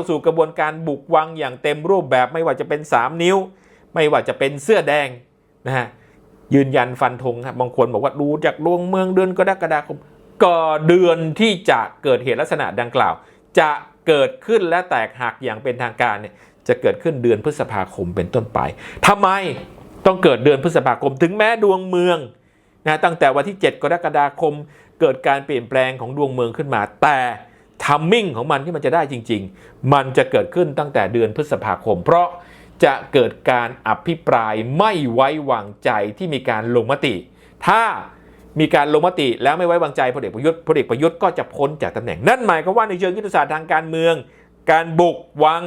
าสู่กระบวนการบุกวังอย่างเต็มรูปแบบไม่ว่าจะเป็น 3 นิ้ว ไม่ว่าจะเป็นเสื้อแดงนะฮะยืนยันฟันธงครับบางคนบอกว่าดูจากดวงเมืองเดือนกรกฎาคมก็เดือนที่จะเกิดเหตุลักษณะดังกล่าว จะเกิดขึ้นและแตกหักอย่างเป็นทางการเนี่ยจะเกิดขึ้นเดือนพฤษภาคมเป็นต้นไปทำไมต้องเกิดเดือนพฤษภาคม ถึงแม้ดวงเมืองนะตั้งแต่วันที่ 7 กรกฎาคม เกิดการเปลี่ยนแปลงของดวงเมืองขึ้นมา แต่ ทัมมิ่งของมันที่มันจะได้จริง ๆ มันจะเกิดขึ้นตั้งแต่เดือนพฤษภาคม เพราะจะเกิดการอภิปรายไม่ไว้วางใจที่มีการลงมติ ถ้ามีการลงมติแล้วไม่ไว้วางใจพลเอกประยุทธ์พลเอกประยุทธ์ก็จะพ้นจากตำแหน่ง นั่นหมายความว่าในเชิงยุทธศาสตร์ทางการเมือง การบุกวัง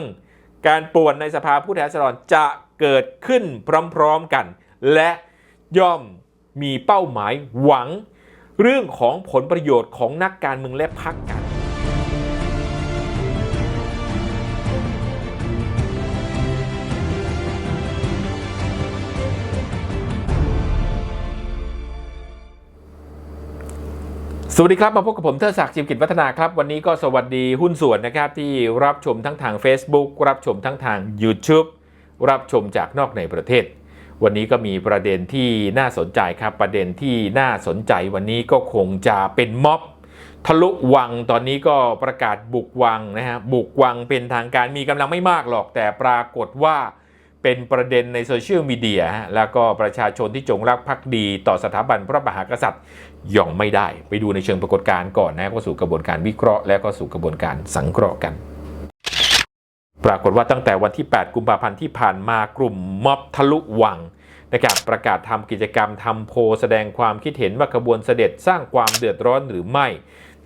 การป่วนในสภาผู้แทนราษฎรจะเกิดขึ้นพร้อมๆกัน และย่อมมีเป้าหมายหวัง เรื่องของผลประโยชน์ของนักการเมืองและพรรคการ สวัสดีครับ มาพบกับผมเทอศักดิ์จิมกิจวัฒนาครับ วันนี้ก็สวัสดีหุ้นส่วนนะครับ ที่รับชมทั้งทาง Facebook รับชมทั้งทาง YouTube รับชมจากนอกในประเทศ วันนี้ก็มีประเด็นที่น่าสนใจครับ ประเด็นที่น่าสนใจวันนี้ก็คงจะเป็นม็อบทะลุวังตอนนี้ก็ประกาศบุกวังนะฮะบุกวังเป็นทางการมีกำลังไม่มากหรอกแต่ปรากฏว่า เป็นประเด็นในโซเชียลมีเดียแล้วก็ประชาชนที่จงรักภักดีต่อสถาบันพระมหากษัตริย์ย่องไม่ได้ ไปดูในเชิงปรากฏการณ์ก่อนนะก็สู่กระบวนการวิเคราะห์ และก็สู่กระบวนการสังเคราะห์กัน ปรากฏว่าตั้งแต่วันที่ 8 กุมภาพันธ์ที่ผ่านมากลุ่มม็อบทะลุวังนะครับประกาศทำกิจกรรมทำโพแสดงความคิดเห็นว่าขบวนเสด็จสร้างความเดือดร้อนหรือไม่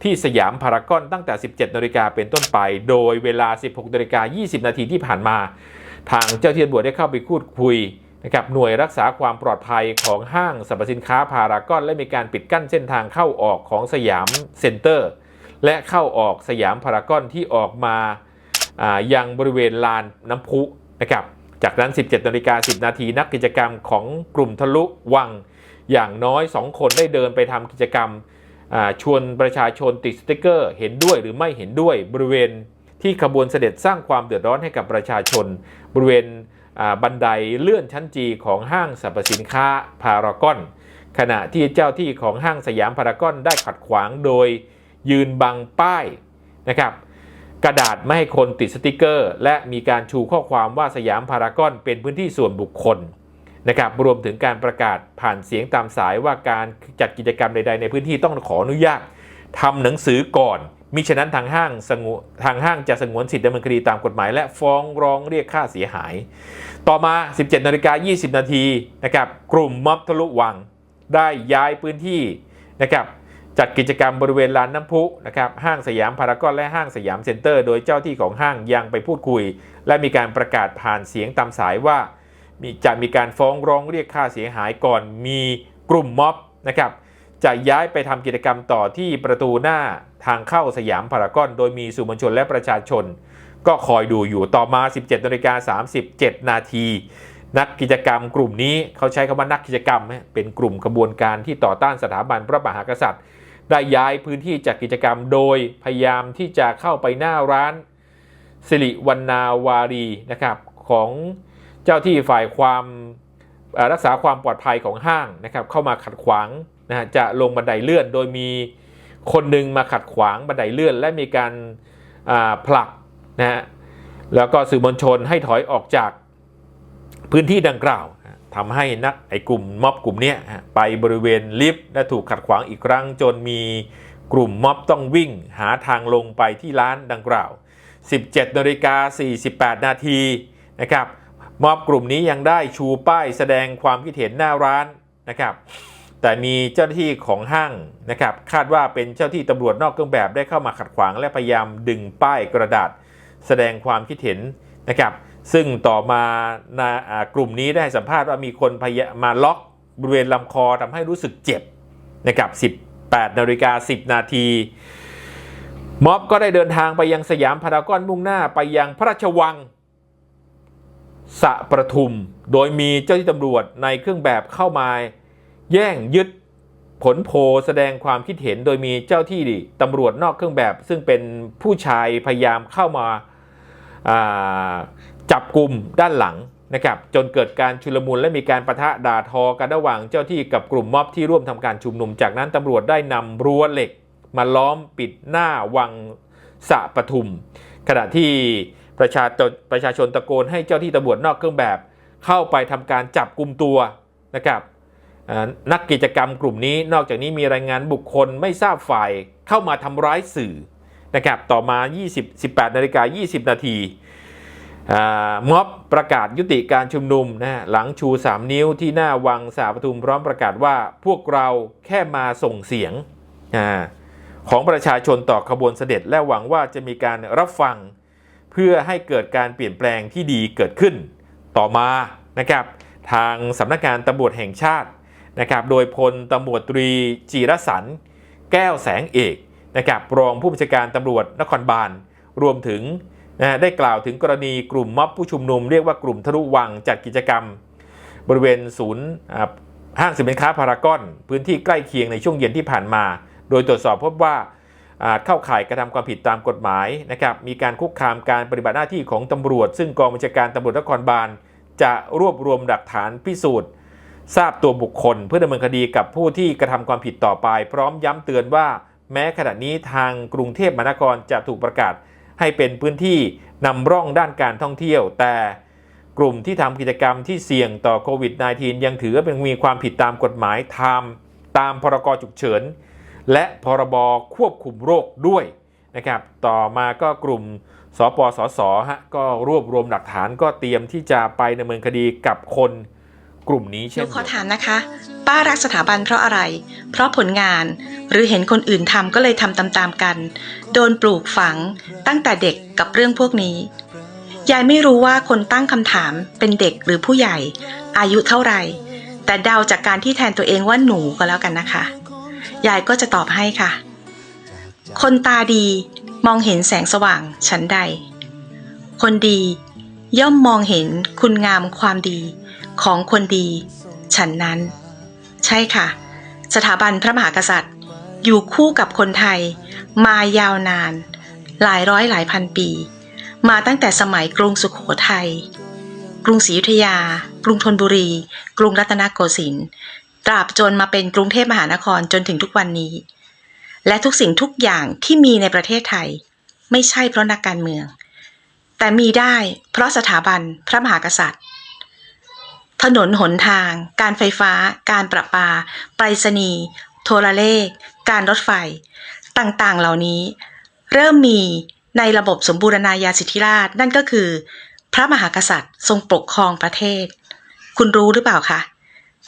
ที่สยามพารากอนตั้งแต่ 17นาฬิกาเป็นต้นไป โดยเวลา 16นาฬิกา20 นาทีที่ผ่านมา ทางเจ้าที่ตำรวจได้เข้าไปพูดคุยนะครับหน่วยรักษาความปลอดภัยของห้างสรรพสินค้าพารากอน และมีการปิดกั้นเส้นทางเข้าออกของสยามเซ็นเตอร์ และเข้าออกสยามพารากอนที่ออกมาอ่ายังบริเวณลานน้ำพุนะครับจากนั้น 17นาฬิกา10 นาทีนักกิจกรรมของกลุ่มทะลุวังอย่างน้อย 2 คนได้เดินไปทำกิจกรรมชวนประชาชนติดสติกเกอร์ เห็นด้วยหรือไม่เห็นด้วยบริเวณ ที่ขบวนเสด็จสร้างความเดือดร้อนให้กับประชาชน บริเวณบันไดเลื่อนชั้นจีของห้างสรรพสินค้าพารากอน ขณะที่เจ้าที่ของห้างสยามพารากอนได้ขัดขวางโดยยืนบังป้ายนะครับกระดาษไม่ให้คนติดสติกเกอร์ และมีการชูข้อความว่าสยามพารากอนเป็นพื้นที่ส่วนบุคคลนะครับรวมถึงการประกาศผ่านเสียงตามสายว่าการจัดกิจกรรมใด ๆ ในพื้นที่ต้องขออนุญาตทำหนังสือก่อน มิฉะนั้นทางห้างสงวนทางห้างจะสงวนสิทธิดำเนินคดีตามกฎหมาย และฟ้องร้องเรียกค่าเสียหาย ต่อมา 17นาฬิกา20 นาทีนะครับกลุ่มม็อบทะลุวัง ได้ย้ายพื้นที่นะครับจัดกิจกรรมบริเวณลานน้ำพุนะครับห้างสยามพารากอนและห้างสยามเซ็นเตอร์ โดยเจ้าที่ของห้างยังไปพูดคุย และมีการประกาศผ่านเสียงตามสายว่าจะมีการฟ้องร้องเรียกค่าเสียหายก่อนมีกลุ่มม็อบนะครับ จะย้ายไปทำกิจกรรมต่อที่ประตูหน้าทางเข้าสยามพารากอน โดยมีสื่อมวลชนและประชาชน ก็คอยดูอยู่ต่อมา 17นาฬิกา37 นาที นักกิจกรรมกลุ่มนี้เขาใช้คำว่านักกิจกรรม เป็นกลุ่มขบวนการที่ต่อต้านสถาบันพระมหากษัตริย์ ได้ย้ายพื้นที่จากกิจกรรมโดยพยายามที่จะเข้าไปหน้าร้านสิริวรรณาวารีนะครับของเจ้าที่ฝ่ายความ รักษาความปลอดภัยของห้างนะครับเข้ามาขัดขวางนะฮะจะลงบันไดเลื่อนโดยมีคนหนึ่งมาขัดขวางบันไดเลื่อน และมีการผลักนะฮะแล้วก็สื่อมวลชนให้ถอยออกจากพื้นที่ดังกล่าวทำให้นักไอ้กลุ่มม็อบกลุ่มนี้ไปบริเวณลิฟต์และถูกขัดขวางอีกครั้ง จนมีกลุ่มม็อบต้องวิ่งหาทางลงไปที่ร้านดังกล่าว 17นาฬิกา48 นาทีนะครับ มอบกลุ่มนี้ยังได้ชูป้ายแสดงความคิดเห็นหน้าร้านนะครับแต่มีเจ้าหน้าที่ของห้างนะครับคาดว่าเป็นเจ้าที่ตำรวจนอกเครื่องแบบได้เข้ามาขัดขวางและพยายามดึงป้ายกระดาษ แสดงความคิดเห็นนะครับซึ่งต่อมานกลุ่มนี้ได้สัมภาษณ์ว่ามีคนพยายามมาล็อกบริเวณลำคอทำให้รู้สึกเจ็บนะครับ18นาฬิกา10 นาทีม็อบก็ได้เดินทางไปยังสยามพารากอนมุ่งหน้าไปยังพระราชวัง สะประทุม โดยมีเจ้าที่ตำรวจในเครื่องแบบเข้ามา แย่งยึดผลโพแสดงความคิดเห็นโดยมีเจ้าที่ตำรวจนอกเครื่องแบบ ซึ่งเป็นผู้ชายพยายามเข้ามาาจับกลุ่มด้านหลังนะครับจนเกิดการชุลมุนและมีการประทะด่าทอกันระหว่างเจ้าที่กับกลุ่มม็อบที่ร่วมทำการชุมนุม จากนั้นตำรวจได้นำรั้วเหล็ก มาล้อมปิดหน้าวังสะปทุม ขณะที่ ประชาชนประชาชนตะโกนให้เจ้าที่ตำรวจนอกเครื่องแบบ เข้าไปทำการจับกลุ่มตัวนะครับนักกิจกรรมกลุ่มนี้นอกจากนี้มีรายงานบุคคลไม่ทราบฝ่ายเข้ามาทำร้ายสื่อนะครับต่อมา 20 18นาฬิกา20 นาทีม็อบประกาศยุติการชุมนุมนะหลังชู 3 นิ้วที่หน้าวังสาปทุมพร้อมประกาศว่าพวกเราแค่มาส่งเสียงของประชาชนต่อขบวนเสด็จและหวังว่าจะมีการรับฟัง เพื่อให้เกิดการเปลี่ยนแปลงที่ดีเกิดขึ้น ต่อมานะครับทางสำนักงานตำรวจแห่งชาตินะครับโดยพลตำรวจตรีจีรสัน แก้วแสงเอกนะครับรองผู้บัญชาการตำรวจนครบาลรวมถึงนะได้กล่าวถึงกรณีกลุ่มม็อบผู้ชุมนุมเรียกว่ากลุ่มทะลุวังจัดกิจกรรม บริเวณศูนย์ห้างสินค้าพารากอน พื้นที่ใกล้เคียงในช่วงเย็นที่ผ่านมา โดยตรวจสอบพบว่า อาจเข้าข่ายกระทำความผิดตามกฎหมายนะครับมีการคุกคามการปฏิบัติหน้าที่ของตำรวจ ซึ่งกองบัญชาการตำรวจนครบาล จะรวบรวมหลักฐานพิสูจน์ ทราบตัวบุคคล เพื่อดำเนินคดีกับผู้ที่กระทำความผิดต่อไป พร้อมย้ำเตือนว่า แม้ขณะนี้ทางกรุงเทพมหานครจะถูกประกาศ ให้เป็นพื้นที่นำร่องด้านการท่องเที่ยว แต่กลุ่มที่ทำกิจกรรมที่เสี่ยงต่อโควิด -19 ยังถือว่าเป็นมีความผิดตามกฎหมายตามตามพรกฉุกเฉิน และพรบควบคุมโรคด้วยนะครับ ต่อมาก็กลุ่มสปสสฮะก็รวบรวมหลักฐานก็เตรียมที่จะไปดำเนินคดีกับคนกลุ่มนี้เช่นขอเดียวกันถามนะคะ ป้ารักสถาบันเพราะอะไร เพราะผลงาน หรือเห็นคนอื่นทำก็เลยทำตามๆกัน โดนปลูกฝังตั้งแต่เด็กกับเรื่องพวกนี้ยายไม่รู้ว่าคนตั้งคำถามเป็นเด็กหรือผู้ใหญ่ อายุเท่าไหร่ แต่เดาจากการที่แทนตัวเองว่าหนูก็แล้วกันนะคะ ยายก็จะตอบให้ค่ะ คนตาดีมองเห็นแสงสว่างชั้นใด คนดีย่อมมองเห็นคุณงามความดีของคนดี ฉันนั้น ใช่ค่ะ สถาบันพระมหากษัตริย์ อยู่คู่กับคนไทย มายาวนาน หลายร้อยหลายพันปี มาตั้งแต่สมัยกรุงสุขโขทัยกรุงศรีอยุธยา กรุงธนบุรี กรุงรัตนโกสินทร์ ตราบจนมาเป็นกรุงเทพมหานครจนถึงทุกวันนี้ และทุกสิ่งทุกอย่างที่มีในประเทศไทย ไม่ใช่เพราะนักการเมือง แต่มีได้เพราะสถาบันพระมหากษัตริย์ ถนนหนทาง การไฟฟ้า การประปา ไปรษณีย์โทรเลข การรถไฟ ต่างๆ เหล่านี้ เริ่มมีในระบบสมบูรณาญาสิทธิราชนั่นก็คือ พระมหากษัตริย์ทรงปกครองประเทศ คุณรู้หรือเปล่าคะ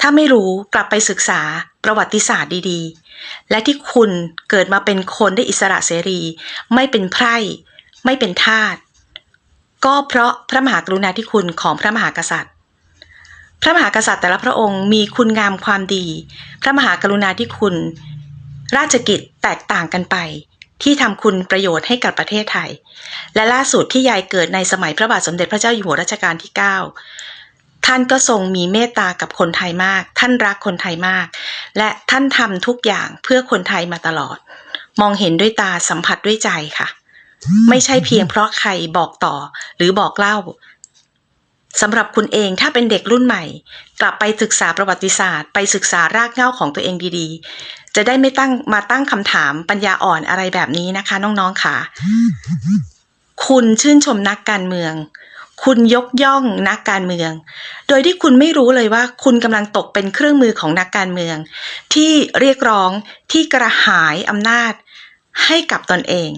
ถ้าไม่รู้กลับไปศึกษาประวัติศาสตร์ดีๆ และที่คุณเกิดมาเป็นคนได้อิสระเสรี ไม่เป็นไพร่ ไม่เป็นทาสก็เพราะพระมหากรุณาธิคุณของพระมหากษัตริย์ พระมหากษัตริย์แต่ละพระองค์มีคุณงามความดี พระมหากรุณาธิคุณ ราชกิจแตกต่างกันไปที่ทำคุณประโยชน์ให้กับประเทศไทย และล่าสุดที่ยายเกิดในสมัยพระบาทสมเด็จพระเจ้าอยู่หัวรัชกาลที่ 9 ท่านก็ทรงมีเมตตากับคนไทยมาก ท่านรักคนไทยมาก และท่านทำทุกอย่างเพื่อคนไทยมาตลอด มองเห็นด้วยตาสัมผัสด้วยใจค่ะ ไม่ใช่เพียงเพราะใครบอกต่อหรือบอกเล่าสำหรับคุณเองถ้าเป็นเด็กรุ่นใหม่ กลับไปศึกษาประวัติศาสตร์ ไปศึกษารากเหง้าของตัวเองดีๆ จะได้ไม่ตั้งมาตั้งคำถามปัญญาอ่อนอะไรแบบนี้นะคะ น้องๆค่ะ คุณชื่นชมนักการเมือง คุณยกย่องนักการเมือง โดยที่คุณไม่รู้เลยว่าคุณกำลังตกเป็นเครื่องมือของนักการเมือง ที่เรียกร้องที่กระหายอำนาจให้กับตนเอง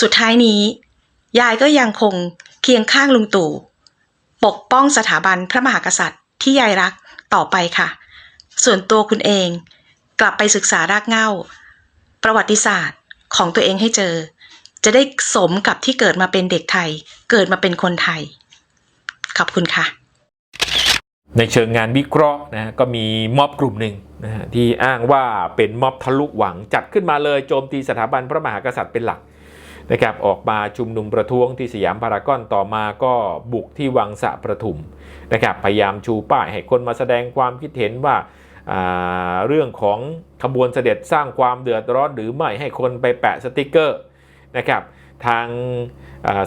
สุดท้ายนี้ ยายก็ยังคงเคียงข้างลุงตู่ ปกป้องสถาบันพระมหากษัตริย์ที่ยายรักต่อไปค่ะ ส่วนตัวคุณเอง กลับไปศึกษารากเหง้า ประวัติศาสตร์ของตัวเองให้เจอ จะได้สมกับที่เกิดมาเป็นเด็กไทย เกิดมาเป็นคนไทย ขอบคุณค่ะ ในเชิงงานวิเคราะห์นะฮะก็มีม็อบกลุ่มหนึ่งนะฮะที่อ้างว่าเป็นม็อบทะลุหวังจัดขึ้นมาเลยโจมตีสถาบันพระมหากษัตริย์เป็นหลักนะครับออกมาชุมนุมประท้วงที่สยามพารากอนต่อมาก็บุกที่วังสะประทุมนะครับพยายามชูป้ายให้คนมาแสดงความคิดเห็นว่าอ่าเรื่องของขบวนเสด็จสร้างความเดือดร้อนหรือไม่ให้คนไปแปะสติกเกอร์ นะครับทาง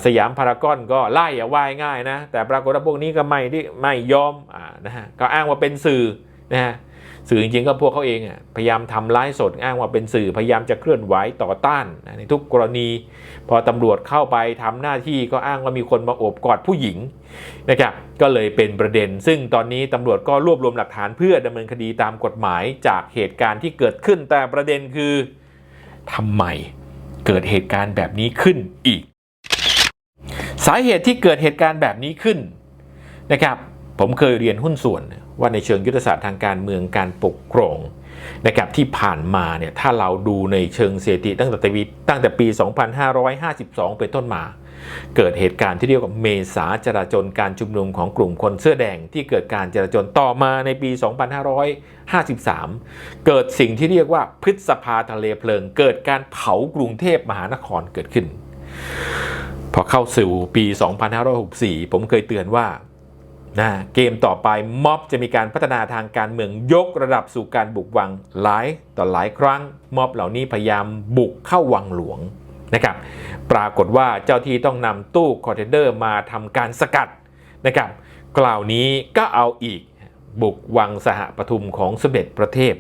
สยามพารากอนก็ไล่อะว่ายง่ายนะแต่ปรากฏว่าพวกนี้ก็ไม่ที่ไม่ยอมอ่านะฮะก็อ้างว่าเป็นสื่อนะฮะสื่อจริงๆก็พวกเขาเองอะพยายามทำไลฟ์สดอ้างว่าเป็นสื่อพยายามจะเคลื่อนไหวต่อต้านในทุกกรณี พอตำรวจเข้าไปทำหน้าที่ก็อ้างว่ามีคนมาโอบกอดผู้หญิงนะครับก็เลยเป็นประเด็น ซึ่งตอนนี้ตำรวจก็รวบรวมหลักฐานเพื่อดำเนินคดีตามกฎหมายจากเหตุการณ์ที่เกิดขึ้นแต่ประเด็นคือทำไม เกิดเหตุการณ์แบบนี้ขึ้นอีก สาเหตุที่เกิดเหตุการณ์แบบนี้ขึ้นนะครับ ผมเคยเรียนหุ้นส่วนว่าในเชิงยุทธศาสตร์ทางการเมืองการปกครองนะครับที่ผ่านมาเนี่ยถ้าเราดูในเชิงเศรษฐีตั้งแต่ปีตั้งแต่ปี 2552 เป็นต้นมา เกิดเหตุการณ์ที่เรียกว่าเมษาจราจรการชุมนุมของกลุ่มคนเสื้อแดงที่เกิดการจราจรต่อมาในปี 2553 เกิดสิ่งที่เรียกว่าพฤษภาทะเลเพลิง เกิดการเผากรุงเทพมหานครเกิดขึ้น พอเข้าสู่ปี 2564 ผมเคยเตือนว่านะเกมต่อไปม็อบจะมีการพัฒนาทางการเมืองยกระดับสู่การบุกวังหลายต่อหลายครั้งม็อบเหล่านี้พยายามบุกเข้าวังหลวง นะครับปรากฏว่าเจ้าที่ต้องนำตู้คอนเทนเนอร์มาทำการสกัดนะครับกล่าวนี้ก็เอาอีกบุกวังสหปทุมของสมเด็จพระเทพ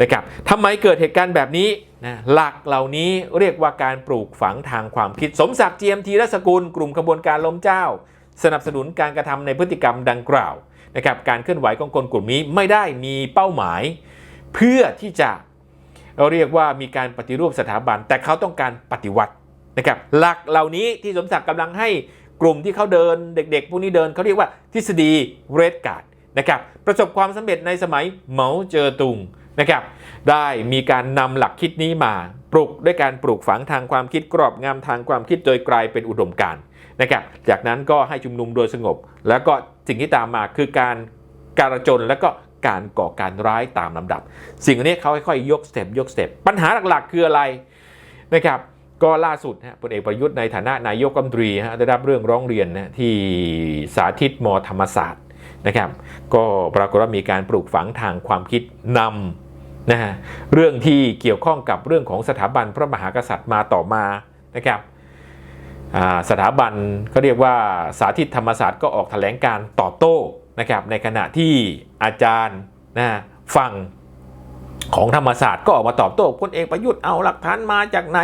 นะครับทำไมเกิดเหตุการณ์แบบนี้นะหลักเหล่านี้เรียกว่าการปลูกฝังทางความคิดสมศักดิ์เจียมทีรสกุลกลุ่มขบวนการล้มเจ้า สนับสนุนการกระทำในพฤติกรรมดังกล่าวนะครับการเคลื่อนไหวของคนกลุ่มนี้ไม่ได้มีเป้าหมาย เพื่อที่จะ เราเรียกว่ามีการปฏิรูปสถาบัน แต่เขาต้องการปฏิวัตินะครับหลักเหล่านี้ที่สมศักดิ์กำลังให้กลุ่มที่เขาเดินเด็กๆ พวกนี้เดินเขาเรียกว่าทฤษฎีเรดการ์ดนะครับประสบความสำเร็จในสมัยเหมาเจอตุงนะครับได้มีการนำหลักคิดนี้มาปลุกด้วยการปลูกฝังทางความคิดกรอบงามทางความคิดโดยกลายเป็นอุดมการณ์นะครับจากนั้นก็ให้ชุมนุมโดยสงบ แล้วก็สิ่งที่ตามมาคือการการจนแล้วก็ การก่อการร้ายตามลำดับ สิ่งนี้เขาค่อยๆยกสเต็ปยกสเต็ปปัญหาหลักๆ คืออะไรนะครับก็ล่าสุดฮะพลเอกประยุทธ์ในฐานะนายกรัฐมนตรีฮะได้รับเรื่องร้องเรียนนะที่สาธิตมธรรมศาสตร์นะครับ ก็ปรากฏว่ามีการปลูกฝังทางความคิดนำนะฮะเรื่องที่เกี่ยวข้องกับเรื่องของสถาบันพระมหากษัตริย์มาต่อมานะครับสถาบันก็เรียกว่าสาธิตธรรมศาสตร์ก็ออกแถลงการตอบโต้ นะครับในขณะที่อาจารย์นะฝั่งของธรรมศาสตร์ก็ออกมาตอบโต้พลเอกประยุทธ์เอาหลักฐานมาจากไหน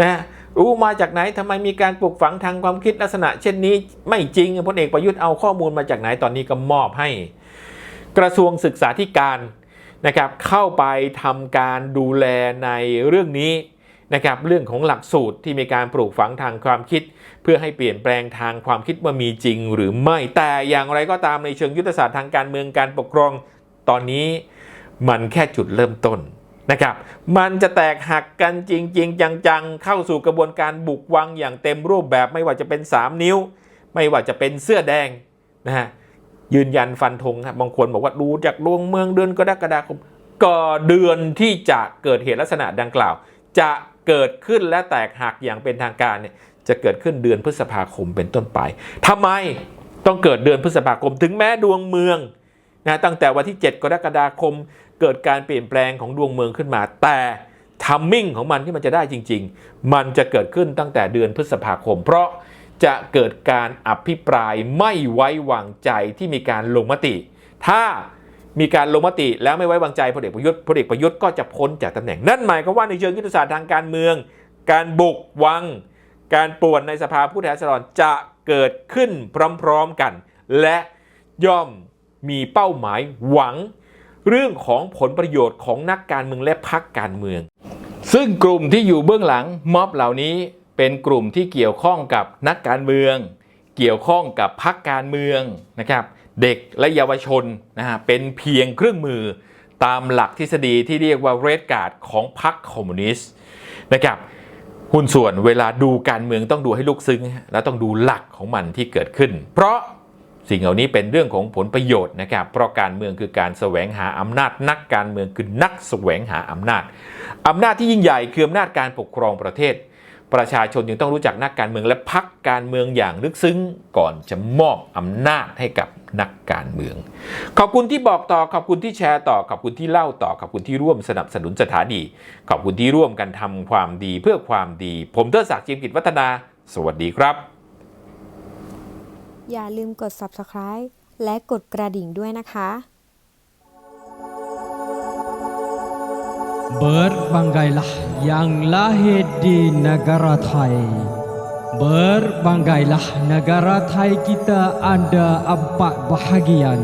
นะรู้มาจากไหนทำไมมีการปลูกฝังทางความคิดลักษณะ เช่นนี้ไม่จริงพลเอกประยุทธ์เอาข้อมูลมาจากไหนตอนนี้ก็มอบให้ กระทรวงศึกษาธิการนะครับเข้าไปทำการดูแลในเรื่องนี้ นะครับเรื่องของหลักสูตรที่มีการปลูกฝังทางความคิด เพื่อให้เปลี่ยนแปลงทางความคิดว่ามีจริงหรือไม่แต่อย่างไรก็ตามในเชิงยุทธศาสตร์ทางการเมืองการปกครองตอนนี้มันแค่จุดเริ่มต้นนะครับมันจะแตกหักกันจริง ๆ จัง ๆ เข้าสู่กระบวนการบุกวังอย่างเต็มรูปแบบไม่ว่าจะเป็น 3 นิ้ว ไม่ว่าจะเป็นเสื้อแดงนะฮะยืนยันฟันธงครับบางคนบอกว่าดูจากดวงเมืองเดือนกรกฎาคมก็เดือนที่จะเกิดเหตุลักษณะดังกล่าว จะ เกิดขึ้นและแตกหักอย่างเป็นทางการเนี่ยจะเกิดขึ้นเดือนพฤษภาคมเป็นต้นไปทำไมต้องเกิดเดือนพฤษภาคม ถึงแม้ดวงเมืองนะตั้งแต่วันที่ 7 กรกฎาคม เกิดการเปลี่ยนแปลงของดวงเมืองขึ้นมา แต่ทัมมิ่งของมันที่มันจะได้จริง ๆ มันจะเกิดขึ้นตั้งแต่เดือนพฤษภาคม เพราะจะเกิดการอภิปรายไม่ไว้วางใจที่มีการลงมติ ถ้า มีการลงมติแล้วไม่ไว้วางใจพลเอกประยุทธ์พลเอกประยุทธ์ก็จะพ้นจากตำแหน่ง นั่นหมายความว่าในเชิงยุทธศาสตร์ทางการเมือง การบุกวัง การป่วนในสภาผู้แทนราษฎรจะเกิดขึ้นพร้อมๆกัน และย่อมมีเป้าหมายหวัง เรื่องของผลประโยชน์ของนักการเมืองและพรรคการเมือง ซึ่งกลุ่มที่อยู่เบื้องหลังม็อบเหล่านี้เป็นกลุ่มที่เกี่ยวข้องกับนักการเมือง เกี่ยวข้องกับพรรคการเมืองนะครับ เด็กและเยาวชนนะฮะเป็นเพียงเครื่องมือตามหลักทฤษฎีที่เรียกว่าเรดการ์ดของพรรคคอมมิวนิสต์นะครับหุ้นส่วนเวลาดูการเมืองต้องดูให้ลึกซึ้ง และต้องดูหลักของมันที่เกิดขึ้น เพราะสิ่งเหล่านี้เป็นเรื่องของผลประโยชน์นะครับ เพราะการเมืองคือการแสวงหาอำนาจ นักการเมืองคือนักแสวงหาอำนาจอำนาจที่ยิ่งใหญ่คืออำนาจการปกครองประเทศ ประชาชนยังต้องรู้จักนักการเมืองและพักการเมืองอย่างลึกซึ้งก่อนจะมอบอำนาจให้กับนักการเมือง ขอบคุณที่บอกต่อขอบคุณที่แชร์ต่อขอบคุณที่เล่าต่อขอบคุณที่ร่วมสนับสนุนสถานีขอบคุณที่ร่วมกันทำความดีเพื่อความดี ผมเทิดศักดิ์จิมกิจวัฒนา สวัสดีครับ อย่าลืมกด subscribe และกดกระดิ่งด้วยนะคะ Berbangailah yang lahir di negara Thai. Berbangailah negara Thai kita ada empat bahagian.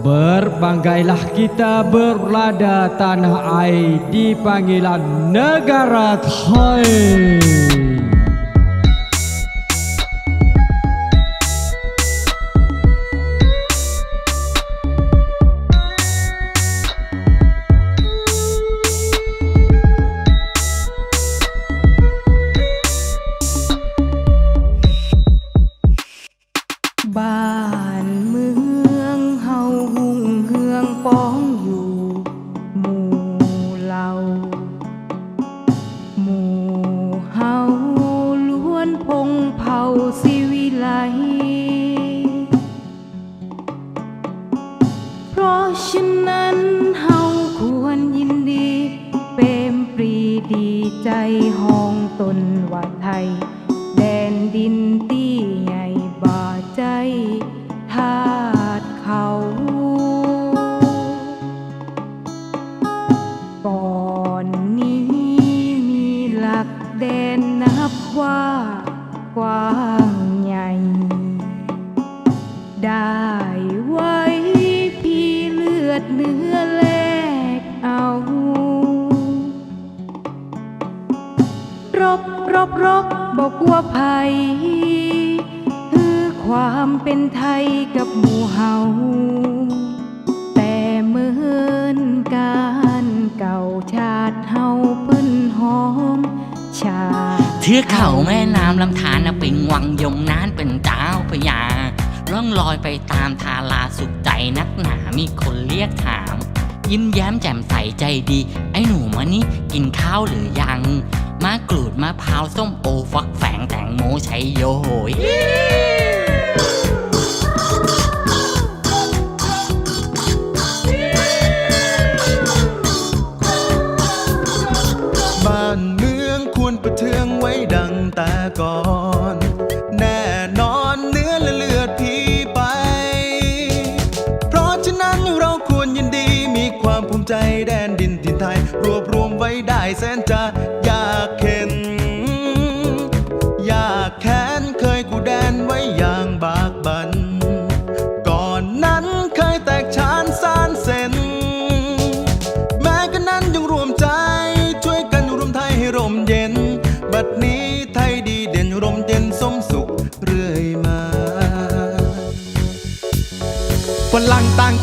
Berbangailah kita berlada tanah air di panggilan negara Thai ။ กแดนนับว่ากว้างใหญ่ ได้ไว้พี่เลือดเนื้อแลกเอา รบรบรบบอกว่าภัยคือความเป็นไทยกับหมู่เฮาแต่เหมือนการเก่าชาติเฮาเปิ้นหอม เทือกเขาแม่น้ำลำธารนะเป็นวังยมนานเป็นเจ้าพญาล่องลอยไปตามทาราสุขใจนักหนามีคนเรียกถาม ยิ้มแย้มแจ่มใสใจดี ไอ้หนูมานี่กินข้าวหรือยังมะกรูดมะพร้าวส้มโอฟักแฝงแตงโมชัยโยย แต่ก่อน แน่นอนเนื้อและเลือดพี่ไป เพราะฉะนั้นเราควรยินดีมีความภูมิใจแดนดินถิ่นไทย รวบรวมไว้ได้แสนใจ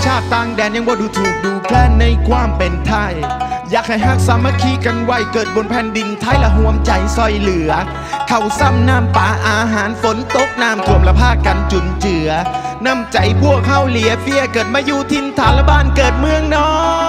ชาติต่างแดนยังว่าดูถูกดูแคลนในความเป็นไทย อยากให้ฮักสามัคคีกันไว้เกิดบนแผ่นดินไทยละห่วมใจซอยเหลือ เขาซ้ำน้ำป่าอาหารฝนตกน้ำท่วมละพากันจุนเจือ น้ำใจพวกเขาเหลียเฟียเกิดมาอยู่ทินฐานละบ้านเกิดเมืองนอน